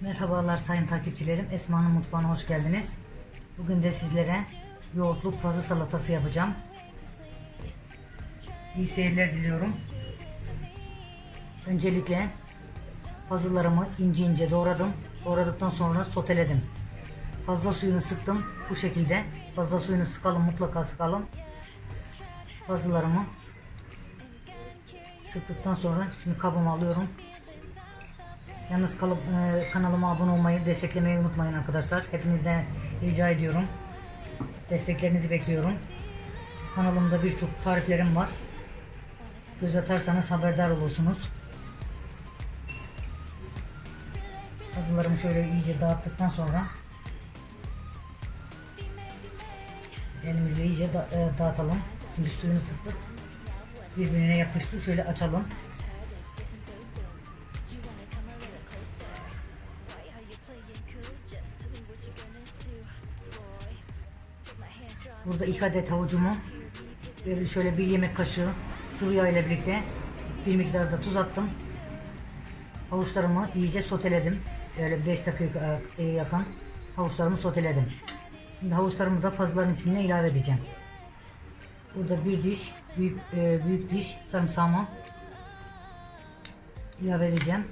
Merhabalar sayın takipçilerim. Esma'nın mutfağına hoş geldiniz. Bugün de sizlere yoğurtlu pazı salatası yapacağım. İyi seyirler diliyorum. Öncelikle pazılarımı ince ince doğradım. Doğradıktan sonra soteledim. Fazla suyunu sıktım. Bu şekilde fazla suyunu sıkalım mutlaka sıkalım. Pazılarımı sıktıktan sonra şimdi kabıma alıyorum. Yalnız kalıp, e, kanalıma abone olmayı, desteklemeyi unutmayın arkadaşlar. Hepinizden rica ediyorum. Desteklerinizi bekliyorum. Kanalımda birçok tariflerim var. Göz atarsanız haberdar olursunuz. Hazırlarımı şöyle iyice dağıttıktan sonra elimizle iyice da- e, dağıtalım. Şimdi suyunu sıktık. Birbirine yapıştı. Şöyle açalım. Burada iki adet havucumu böyle şöyle bir yemek kaşığı sıvı yağ ile birlikte bir miktar da tuz attım. Havuçlarımı iyice soteledim. Böyle 5 dakika e, yakın havuçlarımı soteledim. Şimdi havuçlarımı da pazıların içine ilave edeceğim. Burada bir diş büyük e, büyük diş sarımsağımı ilave edeceğim.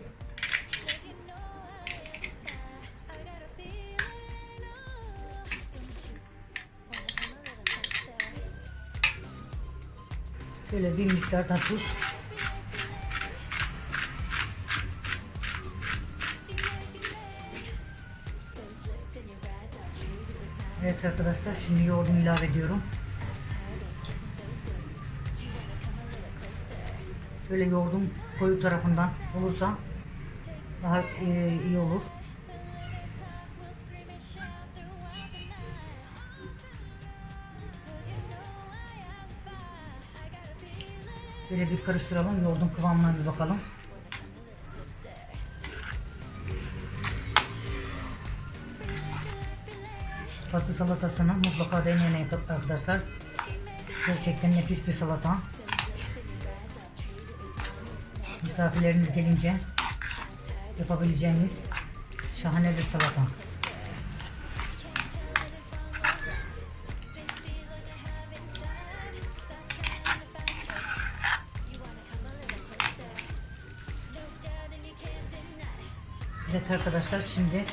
Şöyle bir miktar da tuz. Evet arkadaşlar şimdi yoğurdumu ilave ediyorum. Şöyle yoğurdum koyu tarafından olursa daha e, iyi olur. Böyle bir karıştıralım. Yoğurdun kıvamına bir bakalım. Pazı salatasını mutlaka deneyin arkadaşlar. Gerçekten nefis bir salata. Misafirleriniz gelince yapabileceğiniz şahane bir salata. Evet arkadaşlar şimdi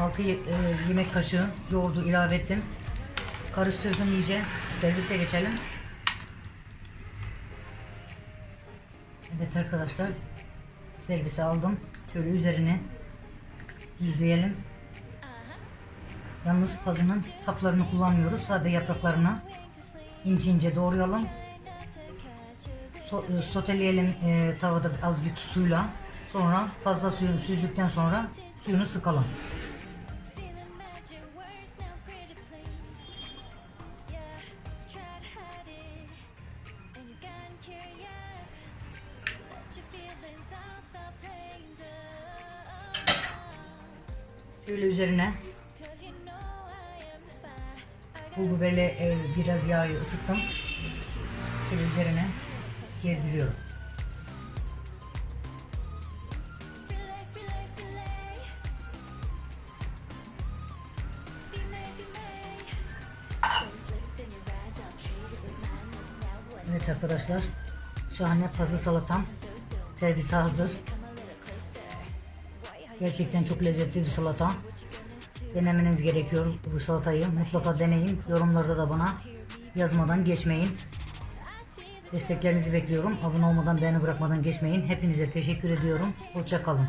6 yemek kaşığı yoğurdu ilave ettim. Karıştırdım iyice. Servise geçelim. Evet arkadaşlar servise aldım. Şöyle üzerine düzleyelim. Yalnız pazının saplarını kullanmıyoruz. Sadece yapraklarını ince ince doğrayalım. So, e, soteleyelim e, tavada az bir suyla. Sonra fazla suyunu süzdükten sonra suyunu sıkalım. Şöyle üzerine pul biberle biraz yağı ısıttım. Şöyle üzerine gezdiriyorum. Evet arkadaşlar şahane pazı salatam servise hazır. Gerçekten çok lezzetli bir salata. Denemeniz gerekiyor bu salatayı. Mutlaka deneyin. Yorumlarda da bana yazmadan geçmeyin. Desteklerinizi bekliyorum. Abone olmadan beğeni bırakmadan geçmeyin. Hepinize teşekkür ediyorum. Hoşçakalın.